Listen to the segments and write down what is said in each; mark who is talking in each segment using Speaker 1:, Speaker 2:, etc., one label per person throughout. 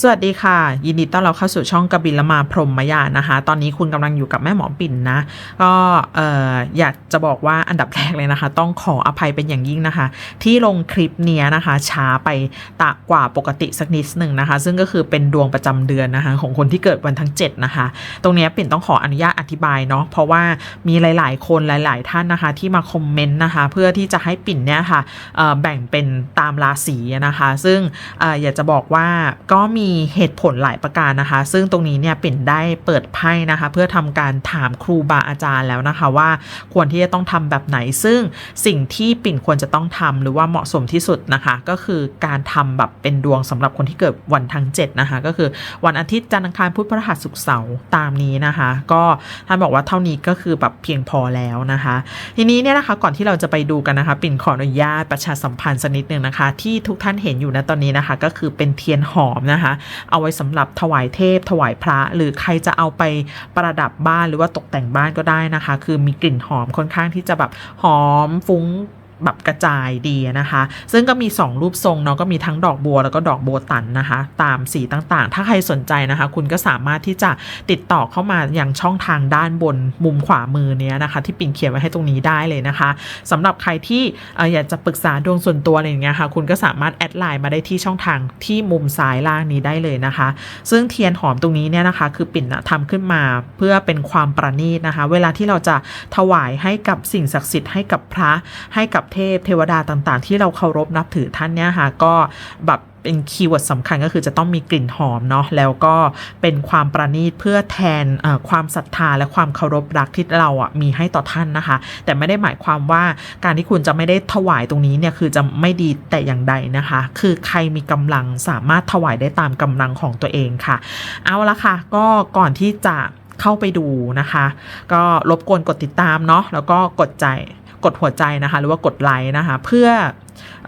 Speaker 1: สวัสดีค่ะ ยินดีต้อนรับเข้าสู่ช่องกบิลมาพรหมยานะคะ ตอนนี้คุณกำลังอยู่กับแม่หมอปิ่นนะ ก็เอออยากจะบอกว่าอันดับแรกเลยนะคะ ต้องขออภัยเป็นอย่างยิ่งนะคะ ที่ลงคลิปเนี้ยนะคะ ช้าไปตะกว่าปกติสักนิดหนึ่งนะคะ ซึ่งก็คือเป็นดวงประจำเดือนนะคะ ของคนที่เกิดวันทั้ง 7 นะคะ ตรงนี้ปิ่นต้องขออนุญาตอธิบายเนาะเพราะว่ามีหลาย ๆ คนหลาย ๆ ท่านนะคะ ที่มาคอมเมนต์นะคะ เพื่อที่จะให้ปิ่นเนี่ยค่ะเอ่อแบ่งเป็นตามราศีนะคะ ซึ่งอออยากจะบอกว่าก็มีีเหตุผลหลายประการนะคะ ซึ่งตรงนี้เนี่ยปิ่นได้เปิดไพ่นะคะ เพื่อทำการถามครูบาอาจารย์แล้วนะคะว่าควรที่จะต้องทำแบบไหน ซึ่งสิ่งที่ปิ่นควรจะต้องทำหรือว่าเหมาะสมที่สุดนะคะ ก็คือการทำแบบเป็นดวงสำหรับคนที่เกิดวันทั้ง 7 นะคะ ก็คือวันอาทิตย์จันทร์อังคารพุธพฤหัสศุกร์เสาร์ตามนี้นะคะ ก็ท่านบอกว่าเท่านี้ก็คือแบบเพียงพอแล้วนะคะ ทีนี้เนี่ยนะคะก่อนที่เราจะไปดูกันนะคะ ปิ่นขออนุญาตประชาสัมพันธ์สักนิดหนึ่งนะคะ ที่ทุกท่านเห็นอยู่นะตอนนี้นะคะ ก็คือเป็นเทียนหอมนะคะเอาไว้สำหรับถวายเทพ ถวายพระ หรือใครจะเอาไปประดับบ้านหรือว่าตกแต่งบ้านก็ได้นะคะ คือมีกลิ่นหอมค่อนข้างที่จะแบบหอมฟุ้ง แบบกระจายดีนะคะ ซึ่งก็มี 2 รูปทรงเนาะก็มีทั้งดอกบัวแล้วก็ดอกโบตันนะคะ ตามสีต่างๆ ถ้าใครสนใจนะคะ คุณก็สามารถที่จะติดต่อเข้ามาอย่างช่องทางด้านบนมุมขวามือเนี้ยนะคะ ที่ปิ่นเขียนไว้ให้ตรงนี้ได้เลยนะคะสำหรับใครที่อออยากจะปรึกษาดวงส่วนตัวอะไรอย่างเงี้ยค่ะคุณก็สามารถแอดไลน์มาได้ที่ช่องทางที่มุมซ้ายล่างนี้ได้เลยนะคะ ซึ่งเทียนหอมตรงนี้เนี่ยนะคะ คือปิ่นนะทำขึ้นมาเพื่อเป็นความประณีตนะคะ เวลาที่เราจะถวายให้กับสิ่งศักดิ์สิทธิ์ให้กับพระให้กับเทพเทวดาต่างๆ ที่เราเคารพนับถือท่านเนี่ยค่ะก็แบบเป็นคีย์เวิร์ดสำคัญก็คือจะต้องมีกลิ่นหอมเนาะแล้วก็เป็นความประณีตเพื่อแทนความศรัทธาและความเคารพรักที่เราอะมีให้ต่อท่านนะคะ แต่ไม่ได้หมายความว่าการที่คุณจะไม่ได้ถวายตรงนี้เนี่ยคือจะไม่ดีแต่อย่างใดนะคะ คือใครมีกำลังสามารถถวายได้ตามกำลังของตัวเองค่ะ เอาละค่ะ ก็ก่อนที่จะเข้าไปดูนะคะ ก็รบกวนกดติดตามเนาะแล้วก็กดใจ กดหัวใจนะคะ หรือว่ากดไลค์นะคะ เพื่อ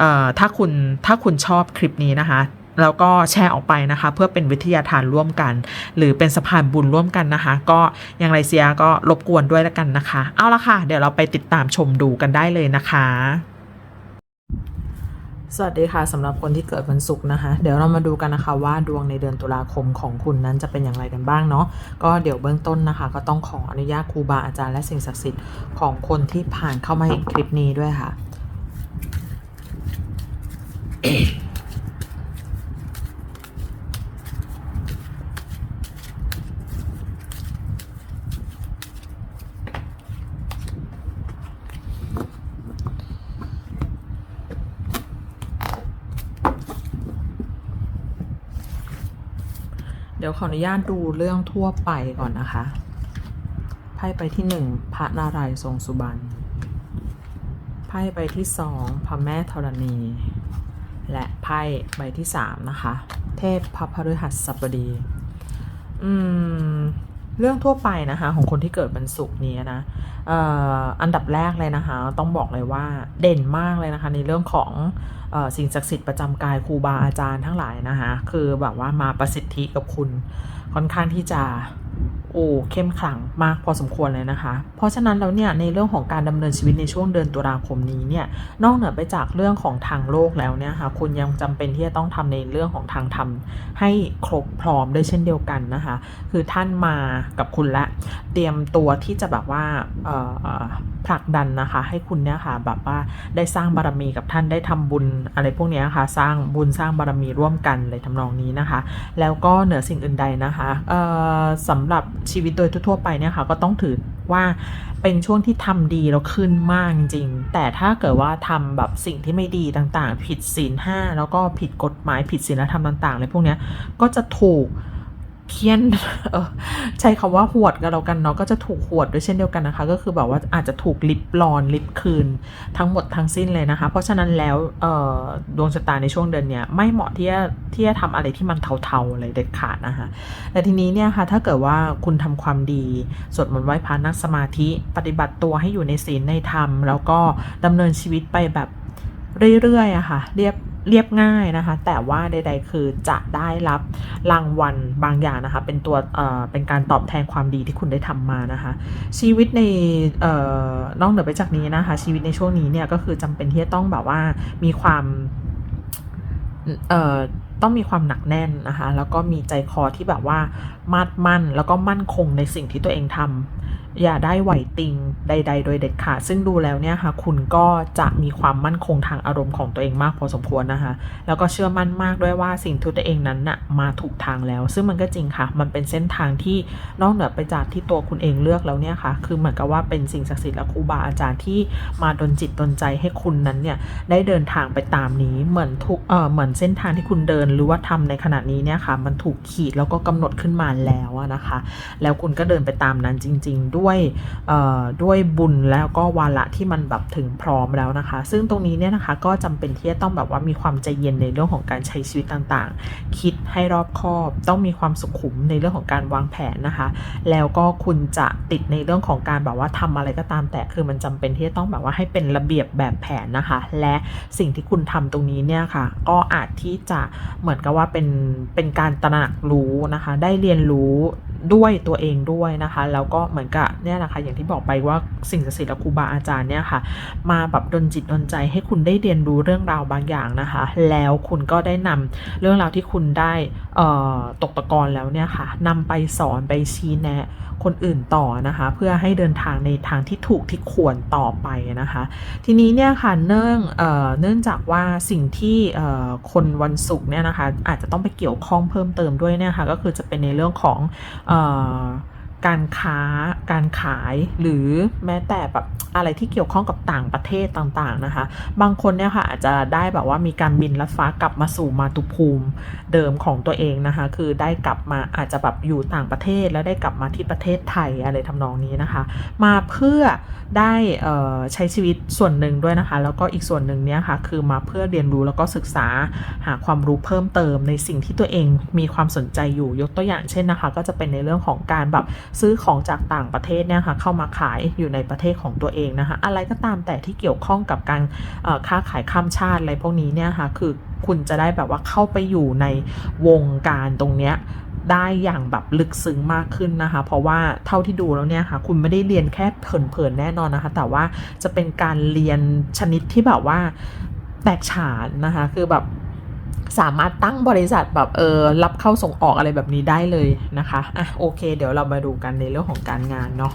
Speaker 1: ออถ้าคุณถ้าคุณชอบคลิปนี้นะคะแล้วก็แชร์ออกไปนะคะ เพื่อเป็นวิทยาทานร่วมกัน หรือเป็นสะพานบุญร่วมกันนะคะ ก็อย่างไรเสียก็รบกวนด้วยแล้วกันนะคะ เอาละค่ะ เดี๋ยวเราไปติดตามชมดูกันได้เลยนะคะ สวัสดีค่ะสำหรับคนที่เกิดวันศุกร์นะคะ เดี๋ยวเรามาดูกันนะคะว่าดวงในเดือนตุลาคมของคุณนั้นจะเป็นอย่างไรกันบ้างเนาะก็เดี๋ยวเบื้องต้นนะคะ ก็ต้องขออนุญาตครูบาอาจารย์และสิ่งศักดิ์สิทธิ์ของคนที่ผ่านเข้ามาเห็นคลิปนี้ด้วยค่ะ ดี๋ยวขออนุญาตดูเรื่องทั่วไปก่อนนะคะ ไพ่ไปที่หนึ่งพระนารายณ์ทรงสุบรรณ ไพ่ไปที่สองพระแม่ธรณี และไพ่ใบที่สามนะคะ เทพพระพฤหัสบดี อืม เรื่องทั่วไปนะคะ ของคนที่เกิดวันศุกร์นี้นะ อันดับแรกเลยนะคะ ต้องบอกเลยว่าเด่นมากเลยนะคะ ในเรื่องของอสิ่งศักดิ์สิทธิ์ประจำกายครูบาอาจารย์ทั้งหลายนะคะ คือแบบว่ามาประสิทธิกับคุณค่อนข้างที่จะ โอ้เข้มขลังมากพอสมควรเลยนะคะ เพราะฉะนั้นแล้วเนี่ยในเรื่องของการดำเนินชีวิตในช่วงเดือนตุลาคมนี้เนี่ยนอกเหนือไปจากเรื่องของทางโลกแล้วเนี่ยค่ะคุณยังจำเป็นที่จะต้องทำในเรื่องของทางธรรมให้ครบพร้อมด้วยเช่นเดียวกันนะคะ คือท่านมากับคุณและเตรียมตัวที่จะแบบว่า ผลักดันนะคะ ให้คุณเนี่ยค่ะแบบว่าได้สร้างบารมีกับท่านได้ทำบุญอะไรพวกนี้ยค่ะ สร้างบุญสร้างบารมีร่วมกันเลยทำนองนี้นะคะ แล้วก็เหนือสิ่งอื่นใดนะคะเอ่อสำหรับชีวิตโดยทั่วไปเนี่ยค่ะก็ต้องถือว่าเป็นช่วงที่ทำดีแล้วขึ้นมากจริง แต่ถ้าเกิดว่าทำแบบสิ่งที่ไม่ดีต่างๆ ผิดศีลห้าแล้วก็ผิดกฎหมายผิดศีลธรรมต่างๆอะไรพวกนี้ก็จะถูก เพี้ยนใช้คำว่าหวดกันแล้วกันเนาะก็จะถูกหวดด้วยเช่นเดียวกันนะคะ ก็คือแบบว่าอาจจะถูกลิบรอนลิบคืนทั้งหมดทั้งสิ้นเลยนะคะ เพราะฉะนั้นแล้วดวงชะตาในช่วงเดือนเนี้ยไม่เหมาะที่จะที่จะทำอะไรที่มันเทาๆเลยเด็ดขาดนะคะแต่ทีนี้เนี่ยค่ะถ้าเกิดว่าคุณทำความดีสวดมนต์ไหว้พระนั่งสมาธิปฏิบัติตัวให้อยู่ในศีลในธรรม แล้วก็ดำเนินชีวิตไปแบบเรื่อยๆอะค่ะ เรียบ เรียบง่ายนะคะ แต่ว่าใดๆคือจะได้รับรางวัลบางอย่างนะคะ เป็นตัวเอ่อเป็นการตอบแทนความดีที่คุณได้ทำมานะคะ ชีวิตในเอ่อนอกเหนือไปจากนี้นะคะ ชีวิตในช่วงนี้เนี่ยก็คือจำเป็นที่จะต้องแบบว่ามีความเอ่อต้องมีความหนักแน่นนะคะ แล้วก็มีใจคอที่แบบว่ามัดมั่น แล้วก็มั่นคงในสิ่งที่ตัวเองทำ อย่าได้ไหวติงใด ๆ โดยเด็ดขาดซึ่งดูแล้วเนี่ยค่ะ คุณก็จะมีความมั่นคงทางอารมณ์ของตัวเองมากพอสมควรนะคะ แล้วก็เชื่อมั่นมากด้วยว่าสิ่งที่ตัวเองนั้นน่ะมาถูกทางแล้ว ซึ่งมันก็จริงค่ะ มันเป็นเส้นทางที่นอกเหนือไปจากที่ตัวคุณเองเลือกแล้วเนี่ยค่ะ คือเหมือนกับว่าเป็นสิ่งศักดิ์สิทธิ์และครูบาอาจารย์ที่มาดลจิตดลใจให้คุณนั้นเนี่ยได้เดินทางไปตามนี้เหมือนทุกเออเหมือนเส้นทางที่คุณเดินหรือว่าทำในขณะนี้เนี่ยค่ะ มันถูกขีดแล้วก็กำหนดขึ้นมาแล้วนะคะ แล้วคุณก็เดินไปตามนั้นจริง ๆด้วยด้วยบุญแล้วก็วาระที่มันแบบถึงพร้อมแล้วนะคะ ซึ่งตรงนี้เนี่ยนะคะก็จำเป็นที่จะต้องแบบว่ามีความใจเย็นในเรื่องของการใช้ชีวิตต่างๆ คิดให้รอบคอบ ต้องมีความสุขุมในเรื่องของการวางแผนนะคะ แล้วก็คุณจะติดในเรื่องของการแบบว่าทำอะไรก็ตามแต่คือมันจำเป็นที่จะต้องแบบว่าให้เป็นระเบียบแบบแผนนะคะ และสิ่งที่คุณทำตรงนี้เนี่ยค่ะ ก็อาจที่จะเหมือนกับว่าเป็นเป็นการตระหนักรู้นะคะ ได้เรียนรู้ ด้วยตัวเองด้วยนะคะ แล้วก็เหมือนกับเนี่ยนะคะอย่างที่บอกไปว่าสิ่งศักดิ์สิทธิ์และครูบาอาจารย์เนี่ยค่ะ มาแบบดนจิตดนใจให้คุณได้เรียนรู้เรื่องราวบางอย่างนะคะ แล้วคุณก็ได้นำเรื่องราวที่คุณได้ตกตะกอนแล้วเนี่ยค่ะนำไปสอนไปชี้แนะคนอื่นต่อนะคะ เพื่อให้เดินทางในทางที่ถูกที่ควรต่อไปนะคะ ทีนี้เนี่ยค่ะเนื่องเออเนื่องจากว่าสิ่งที่คนวันศุกร์เนี่ยนะคะอาจจะต้องไปเกี่ยวข้องเพิ่มเติมด้วยเนี่ยค่ะก็คือจะเป็นในเรื่องของอ การค้าการขายหรือแม้แต่แบบอะไรที่เกี่ยวข้องกับต่างประเทศต่างๆนะคะ บางคนเนี่ยค่ะอาจจะได้แบบว่ามีการบินลัดฟ้ากลับมาสู่มาตุภูมิเดิมของตัวเองนะคะ คือได้กลับมาอาจจะแบบอยู่ต่างประเทศแล้วได้กลับมาที่ประเทศไทยอะไรทำนองนี้นะคะ มาเพื่อได้ใช้ชีวิตส่วนหนึ่งด้วยนะคะ แล้วก็อีกส่วนหนึ่งเนี่ยค่ะคือมาเพื่อเรียนรู้แล้วก็ศึกษาหาความรู้เพิ่มเติมในสิ่งที่ตัวเองมีความสนใจอยู่ยกตัวอย่างเช่นนะคะ ก็จะเป็นในเรื่องของการแบบซื้อของจากต่างประเทศเนี่ยค่ะเข้ามาขายอยู่ในประเทศของตัวเองนะคะอะไรก็ตามแต่ที่เกี่ยวข้องกับการค้าขายข้ามชาติอะไรพวกนี้เนี่ยค่ะคือคุณจะได้แบบว่าเข้าไปอยู่ในวงการตรงเนี้ยได้อย่างแบบลึกซึ้งมากขึ้นนะคะ เพราะว่าเท่าที่ดูแล้วเนี่ยค่ะ คุณไม่ได้เรียนแค่เผินๆแน่นอนนะคะ แต่ว่าจะเป็นการเรียนชนิดที่แบบว่าแตกฉานนะคะ คือแบบ สามารถตั้งบริษัทแบบเออรับเข้าส่งออกอะไรแบบนี้ได้เลยนะคะอะโอเค เดี๋ยวเรามาดูกันในเรื่องของการงานเนาะ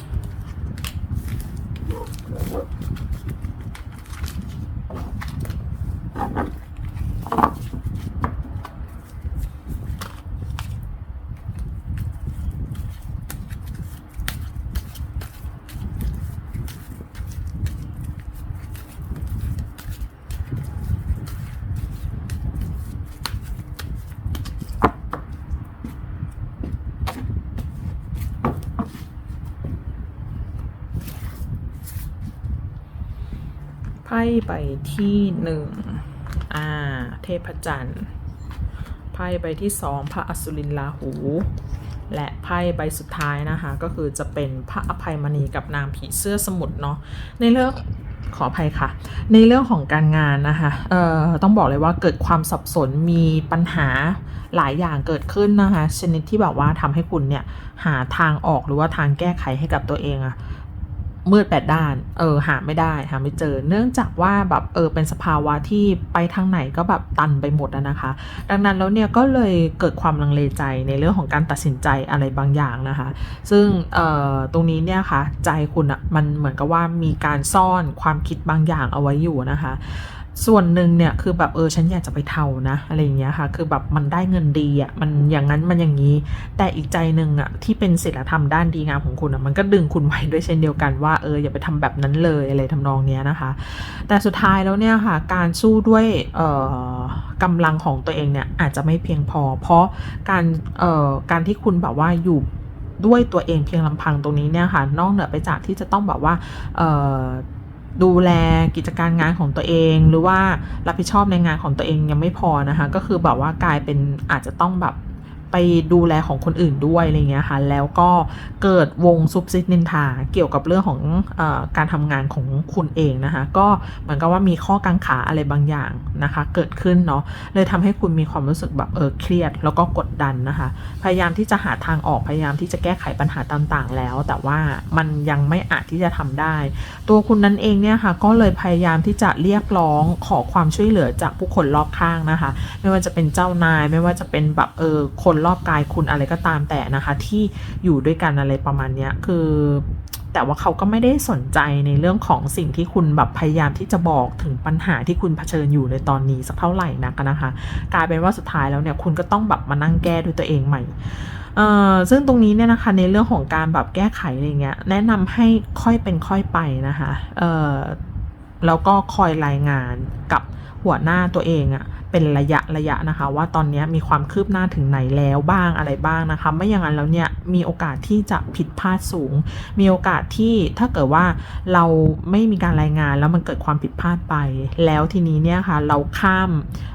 Speaker 1: ไพ่ใบที่หนึ่งอ่า เทพจันทร์ ไพ่ใบที่สองพระอสุรินลาหู และไพ่ใบสุดท้ายนะคะ ก็คือจะเป็นพระอภัยมณีกับนางผีเสื้อสมุทรเนาะ ในเรื่องขออภัยค่ะ ในเรื่องของการงานนะคะ เอ่อ ต้องบอกเลยว่าเกิดความสับสน มีปัญหาหลายอย่างเกิดขึ้นนะคะ ชนิดที่แบบว่าทำให้คุณเนี่ยหาทางออกหรือว่าทางแก้ไขให้กับตัวเองอะ มืดแปดด้าน เออ หาไม่ได้ หาไม่เจอ เนื่องจากว่าแบบเออเป็นสภาวะที่ไปทางไหนก็แบบตันไปหมดนะคะ ดังนั้นแล้วเนี่ยก็เลยเกิดความลังเลใจในเรื่องของการตัดสินใจอะไรบางอย่างนะคะ ซึ่งเอ่อตรงนี้เนี่ยค่ะใจคุณอะมันเหมือนกับว่ามีการซ่อนความคิดบางอย่างเอาไว้อยู่นะคะ ส่วนหนึ่งเนี่ยคือแบบเออฉันอยากจะไปเทานะอะไรอย่างเงี้ยค่ะ คือแบบมันได้เงินดีอะ่ะมันอย่างนั้นมันอย่างนี้ แต่อีกใจหนึ่งอะ่ะที่เป็นศิลธรรมด้านดีงามของคุณอะ่ะมันก็ดึงคุณไว้ด้วยเช่นเดียวกันว่าเอออย่าไปทำแบบนั้นเลยอะไรทำนองเนี้ยนะคะ แต่สุดท้ายแล้วเนี่ยค่ะการสู้ด้วยเอ่อกำลังของตัวเองเนี่ยอาจจะไม่เพียงพอ เพราะการเอ่อการที่คุณแบบว่าอยู่ด้วยตัวเองเพียงลำพังตรงนี้เนี่ยค่ะนอกเหนือไปจากที่จะต้องแบบว่าเอ่อ ดูแลกิจการงานของตัวเอง หรือว่ารับผิดชอบในงานของตัวเองยังไม่พอนะคะ ก็คือแบบว่ากลายเป็นอาจจะต้องแบบ ไปดูแลของคนอื่นด้วยอะไรเงี้ยค่ะแล้วก็เกิดวงซุบซิดนินทาเกี่ยวกับเรื่องของอการทำงานของคุณเองนะคะ ก็เหมือนกับว่ามีข้อกังขาอะไรบางอย่างนะคะ เกิดขึ้นเนาะเลยทำให้คุณมีความรู้สึกแบบเออเครียด แล้วก็กดดันนะคะ พยายามที่จะหาทางออกพยายามที่จะแก้ไขปัญหาต่างๆ แล้ว แต่ว่ามันยังไม่อาจที่จะทำได้ ตัวคุณนั้นเองเนี่ยค่ะก็เลยพยายามที่จะเรียกร้องขอความช่วยเหลือจากผู้คนรอบข้างนะคะ ไม่ว่าจะเป็นเจ้านาย ไม่ว่าจะเป็นแบบเออคนรอบกายคุณอะไรก็ตามแต่นะคะ ที่อยู่ด้วยกันอะไรประมาณเนี้ยคือแต่ว่าเขาก็ไม่ได้สนใจในเรื่องของสิ่งที่คุณแบบพยายามที่จะบอกถึงปัญหาที่คุณเผชิญอยู่ในตอนนี้สักเท่าไหร่นักนะคะ กลายเป็นว่าสุดท้ายแล้วเนี่ยคุณก็ต้องแบบมานั่งแก้ด้วยตัวเองใหม่เออซึ่งตรงนี้เนี่ยนะคะในเรื่องของการแบบแก้ไขอะไรเงี้ยแนะนำให้ค่อยเป็นค่อยไปนะคะเออแล้วก็คอยรายงานกับหัวหน้าตัวเองอะ เป็นระยะระยะนะคะ ว่าตอนนี้มีความคืบหน้าถึงไหนแล้วบ้างอะไรบ้างนะคะ ไม่อย่างนั้นแล้วเนี่ยมีโอกาสที่จะผิดพลาดสูง มีโอกาสที่ถ้าเกิดว่าเราไม่มีการรายงานแล้วมันเกิดความผิดพลาดไป แล้วทีนี้เนี่ยค่ะเราข้าม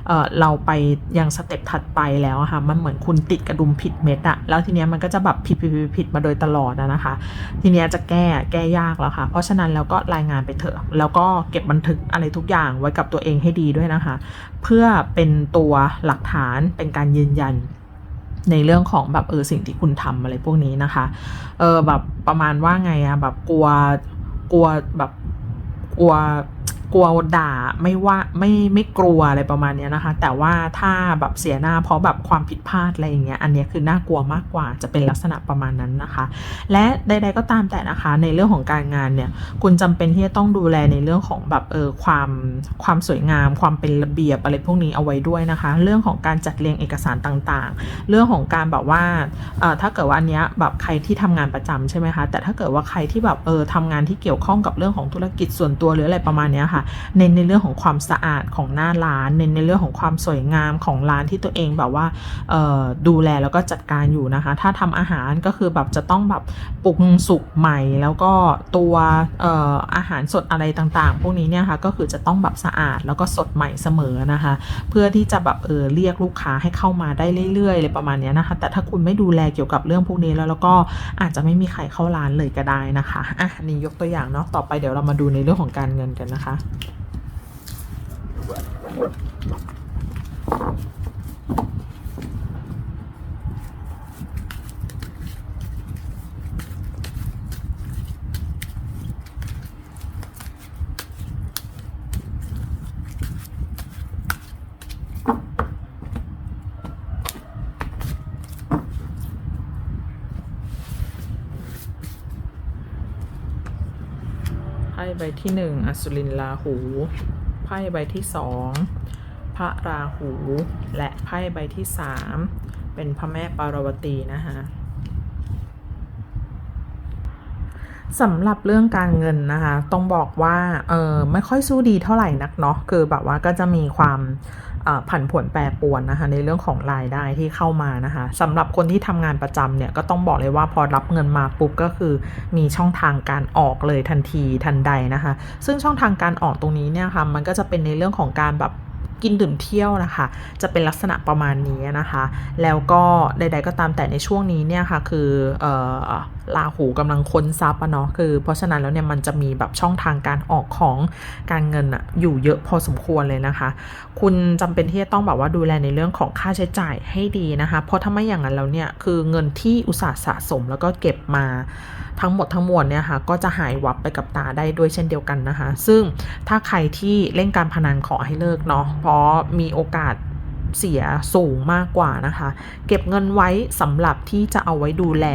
Speaker 1: เเราไปยังสเต็ปถัดไปแล้วะค่ะมันเหมือนคุณติดกระดุมผิดเม็ดอะแล้วทีเนี้ยมันก็จะแบบผิดผิดผิดผิดมาโดยตลอดนะคะ ทีเนี้ยจะแก้แก้ยากแล้วค่ะ เพราะฉะนั้นแล้วก็รายงานไปเถอะ แล้วก็เก็บบันทึกอะไรทุกอย่างไว้กับตัวเองให้ดีด้วยนะคะ เพื่อเป็นตัวหลักฐานเป็นการยืนยันในเรื่องของแบบเออสิ่งที่คุณทำอะไรพวกนี้นะคะ เออแบบประมาณว่าไงอะแบบกลัวกลัวแบบกลัว กลัวด่าไม่ว่าไม่ไม่กลัวอะไรประมาณนี้นะคะ แต่ว่าถ้าแบบเสียหน้าเพราะแบบความผิดพลาดอะไรอย่างเงี้ยอันนี้คือน่ากลัวมากกว่าจะเป็นลักษณะประมาณนั้นนะคะ และใด ๆก็ตามแต่นะคะ ในเรื่องของการงานเนี่ยคุณจำเป็นที่จะต้องดูแลในเรื่องของแบบเออความความสวยงาม ความเป็นระเบียบอะไรพวกนี้เอาไว้ด้วยนะคะ เรื่องของการจัดเรียงเอกสารต่างๆ เรื่องของการแบบว่าเออถ้าเกิดว่าอันเนี้ยแบบใครที่ทำงานประจำใช่ไหมคะแต่ถ้าเกิดว่าใครที่แบบเออทำงานที่เกี่ยวข้องกับเรื่องของธุรกิจส่วนตัวหรืออะไรประมาณเคะเน้นในเรื่องของความสะอาดของหน้าร้าน เน้นในเรื่องของความสวยงามของร้านที่ตัวเองแบบว่าดูแลแล้วก็จัดการอยู่นะคะ ถ้าทำอาหารก็คือแบบจะต้องแบบปรุงสุกใหม่ แล้วก็ตัวอออาหารสดอะไรต่างๆ พวกนี้เนี่ยค่ะก็คือจะต้องแบบสะอาดแล้วก็สดใหม่เสมอนะคะ เพื่อที่จะแบบเออเรียกลูกค้าให้เข้ามาได้เรื่อยๆเลยประมาณนี้นะคะ แต่ถ้าคุณไม่ดูแลเกี่ยวกับเรื่องพวกนี้แล้วแล้วก็อาจจะไม่มีใครเข้าร้านเลยก็ได้นะคะอะนนี้ยกตัวอย่างเนาะต่อไปเดี๋ยวเรามาดูในเรื่องของการเงินกันนะคะไพ่ ใบที่หนึ่งอสุรินราหู ไพ่ใบที่สองพระราหู และไพ่ใบที่สามเป็นพระแม่ปารวตีนะคะสำหรับเรื่องการเงินนะคะ ต้องบอกว่า เออไม่ค่อยสู้ดีเท่าไหร่นักเนาะ คือแบบว่าก็จะมีความ ผันผวนแปรปรวนนะคะในเรื่องของรายได้ที่เข้ามานะคะสำหรับคนที่ทำงานประจำเนี่ยก็ต้องบอกเลยว่าพอรับเงินมาปุ๊บก็คือมีช่องทางการออกเลยทันทีทันใดนะคะ ซึ่งช่องทางการออกตรงนี้เนี่ยค่ะมันก็จะเป็นในเรื่องของการแบบกินดื่มเที่ยวนะคะ จะเป็นลักษณะประมาณนี้นะคะ แล้วก็ใด ๆ ก็ตามแต่ในช่วงนี้เนี่ยค่ะคืออ ลาหูกำลังค้นทรัพย์อะเนาะคือ เพราะฉะนั้นแล้วเนี่ยมันจะมีแบบช่องทางการออกของการเงินอะอยู่เยอะพอสมควรเลยนะคะ คุณจำเป็นที่จะต้องแบบว่าดูแลในเรื่องของค่าใช้จ่ายให้ดีนะคะ เพราะถ้าไม่อย่างนั้นแล้วเนี่ยคือเงินที่อุตสาห์สะสมแล้วก็เก็บมาทั้งหมดทั้งมวลเนี่ยค่ะก็จะหายวับไปกับตาได้ด้วยเช่นเดียวกันนะคะ ซึ่งถ้าใครที่เล่นการพนันขอให้เลิกเนาะเพราะมีโอกาส เสียสูงมากกว่านะคะ เก็บเงินไว้สำหรับที่จะเอาไว้ดูแล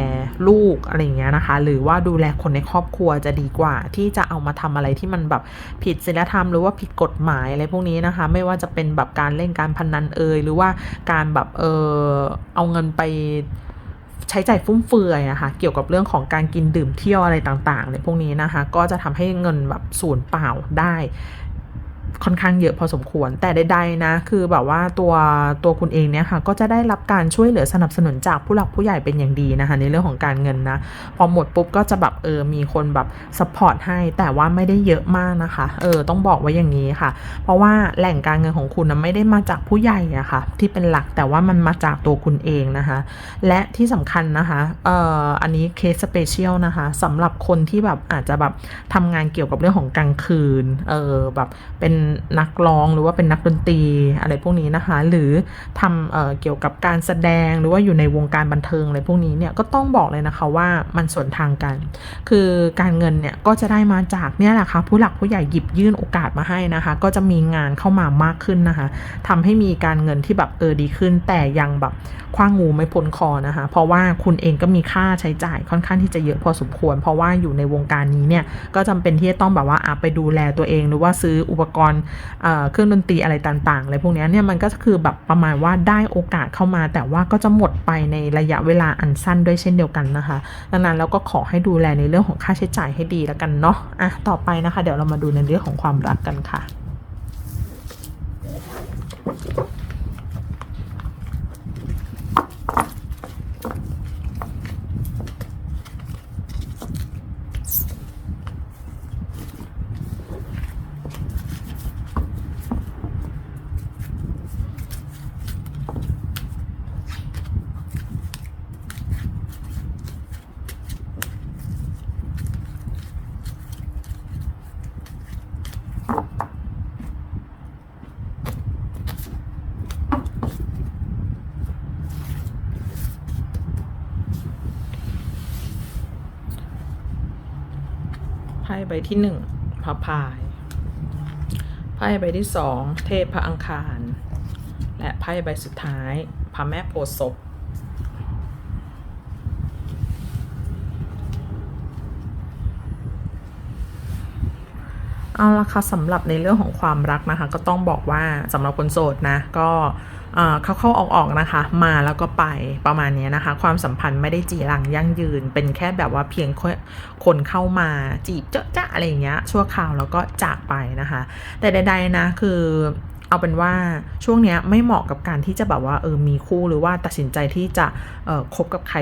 Speaker 1: ลูกอะไรเงี้ยนะคะ หรือว่าดูแลคนในครอบครัวจะดีกว่า ที่จะเอามาทำอะไรที่มันแบบผิดศีลธรรมหรือว่าผิดกฎหมายอะไรพวกนี้นะคะ ไม่ว่าจะเป็นแบบการเล่นการพนันเอยหรือว่าการแบบเออเอาเงินไปใช้จ่ายฟุ่มเฟือยนะคะ เกี่ยวกับเรื่องของการกินดื่มเที่ยวอะไรต่างๆในพวกนี้นะคะ ก็จะทำให้เงินแบบสูญเปล่าได้ ค่อนข้างเยอะพอสมควร แต่ใดๆนะ คือแบบว่าตัวตัวคุณเองเนี่ยค่ะ ก็จะได้รับการช่วยเหลือสนับสนุนจากผู้หลักผู้ใหญ่เป็นอย่างดีนะคะ ในเรื่องของการเงินนะ พอหมดปุ๊บก็จะแบบเออ มีคนแบบสปอร์ตให้ แต่ว่าไม่ได้เยอะมากนะคะ เออ ต้องบอกไว้อย่างนี้ค่ะ เพราะว่าแหล่งการเงินของคุณนะไม่ได้มาจากผู้ใหญ่อะค่ะ ที่เป็นหลัก แต่ว่ามันมาจากตัวคุณเองนะคะ และที่สำคัญนะคะ เอ่อ อันนี้เคสสเปเชียลนะคะสำหรับคนที่แบบอาจจะแบบทำงานเกี่ยวกับเรื่องของกลางคืน เออ แบบเป็นนักร้องหรือว่าเป็นนักดนตรีอะไรพวกนี้นะคะ หรือทำเออเกี่ยวกับการแสดงหรือว่าอยู่ในวงการบันเทิงอะไรพวกนี้เนี่ยก็ต้องบอกเลยนะคะว่ามันสวนทางกัน คือการเงินเนี่ยก็จะได้มาจากเนี่ยแหละค่ะผู้หลักผู้ใหญ่หยิบยื่นโอกาสมาให้นะคะ ก็จะมีงานเข้ามามากขึ้นนะคะทำให้มีการเงินที่แบบเออดีขึ้น แต่ยังแบบคว้างงูไม่พ้นคอนะคะ เพราะว่าคุณเองก็มีค่าใช้จ่ายค่อนข้างที่จะเยอะพอสมควร เพราะว่าอยู่ในวงการนี้เนี่ยก็จำเป็นที่จะต้องแบบว่าไปดูแลตัวเองหรือว่าซื้ออุปกรณ์เอ่อเครื่องดนตรีอะไรต่างๆอะไรพวกนี้เนี่ยมันก็คือแบบประมาณว่าได้โอกาสเข้ามา แต่ว่าก็จะหมดไปในระยะเวลาอันสั้นด้วยเช่นเดียวกันนะคะ ดังนั้นเราก็ขอให้ดูแลในเรื่องของค่าใช้จ่ายให้ดีแล้วกันเนาะอะต่อไปนะคะ เดี๋ยวเรามาดูในเรื่องของความรักกันค่ะ ใบที่หนึ่งพระพาย ไพ่ใบที่สองเทพพระอังคาร และไพ่ใบสุดท้ายพระแม่โพธิ์ศพ เอาละค่ะสำหรับในเรื่องของความรักนะคะ ก็ต้องบอกว่าสำหรับคนโสดนะก็เข้าเข้าออกๆนะคะ มาแล้วก็ไปประมาณนี้นะคะ ความสัมพันธ์ไม่ได้จีรังยั่งยืน เป็นแค่แบบว่าเพียงแค่คนเข้ามาจีบเจ๊ะจ๊ะอะไรอย่างเงี้ยชั่วคราวแล้วก็จากไปนะคะ แต่ใดๆนะคือ เอาเป็นว่าช่วงเนี้ยไม่เหมาะกับการที่จะแบบว่าเออมีคู่หรือว่าตัดสินใจที่จะเออคบกับใคร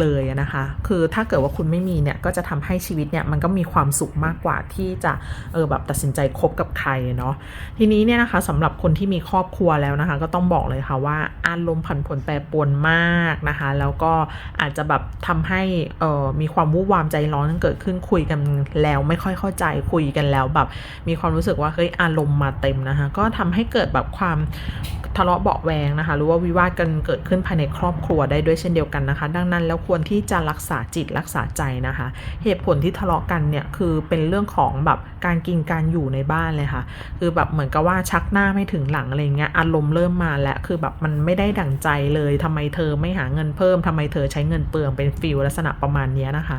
Speaker 1: เลยนะคะ คือถ้าเกิดว่าคุณไม่มีเนี่ยก็จะทำให้ชีวิตเนี่ยมันก็มีความสุขมากกว่าที่จะเออแบบตัดสินใจคบกับใครเนาะทีนี้เนี่ยนะคะสำหรับคนที่มีครอบครัวแล้วนะคะ ก็ต้องบอกเลยค่ะว่าอารมณ์ผันผวนแปรปรวนมากนะคะ แล้วก็อาจจะแบบทำให้เออมีความวุ่นวามใจร้อนเกิดขึ้นคุยกันแล้วไม่ค่อยเข้าใจคุยกันแล้วแบบ มีความรู้สึกว่าเฮ้ยอารมณ์มาเต็มนะคะ ก็ทำให้เกิดแบบความทะเลาะเบาแวงนะคะ หรือว่าวิวาทกันเกิดขึ้นภายในครอบครัวได้ด้วยเช่นเดียวกันนะคะ ดังนั้นแล้วควรที่จะรักษาจิตรักษาใจนะคะ เหตุผลที่ทะเลาะกันเนี่ยคือเป็นเรื่องของแบบการกินการอยู่ในบ้านเลยค่ะ คือแบบเหมือนกับว่าชักหน้าไม่ถึงหลังอะไรเงี้ยอารมณ์เริ่มมาแล้วคือแบบมันไม่ได้ดั่งใจเลยทำไมเธอไม่หาเงินเพิ่มทำไมเธอใช้เงินเปลืองเป็นฟิลลักษณะประมาณนี้นะคะ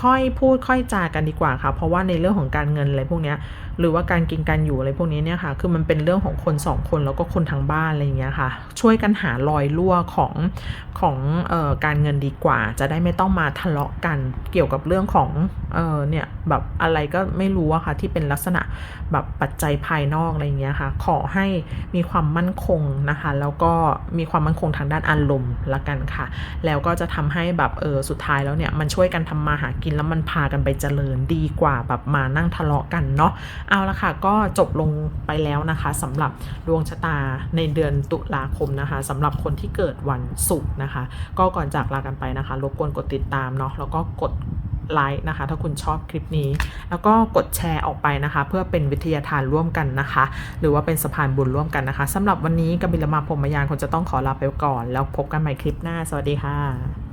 Speaker 1: ค่อยพูดค่อยจากันดีกว่าค่ะ เพราะว่าในเรื่องของการเงินอะไรพวกเนี้ยหรือว่าการกินการอยู่อะไรพวกนี้เนี่ยค่ะ คือมันเป็นเรื่องของคนสองคนแล้วก็คนทางบ้านอะไรอย่างเงี้ยค่ะ ช่วยกันหารอยรั่วของของเอ่อการเงินดีกว่า จะได้ไม่ต้องมาทะเลาะกันเกี่ยวกับเรื่องของเออเนี่ยแบบอะไรก็ไม่รู้อะค่ะที่เป็นลักษณะแบบปัจจัยภายนอกอะไรอย่างเงี้ยค่ะ ขอให้มีความมั่นคงนะคะ แล้วก็มีความมั่นคงทางด้านอารมณ์ละกันค่ะ แล้วก็จะทำให้แบบเออสุดท้ายแล้วเนี่ยมันช่วยกันทำมาหากินแล้วมันพากันไปเจริญดีกว่าแบบมานั่งทะเลาะกันเนาะเอาละค่ะก็จบลงไปแล้วนะคะสำหรับดวงชะตาในเดือนตุลาคมนะคะสำหรับคนที่เกิดวันศุกร์นะคะ ก็ก่อนจากลากันไปนะคะ รบกวนกดติดตามเนาะแล้วก็กดไลค์นะคะ ถ้าคุณชอบคลิปนี้ แล้วก็กดแชร์ออกไปนะคะ เพื่อเป็นวิทยาทานร่วมกันนะคะ หรือว่าเป็นสะพานบุญร่วมกันนะคะสำหรับวันนี้กบิลมาพรมยานคงจะต้องขอลาไปก่อน แล้วพบกันใหม่คลิปหน้า สวัสดีค่ะ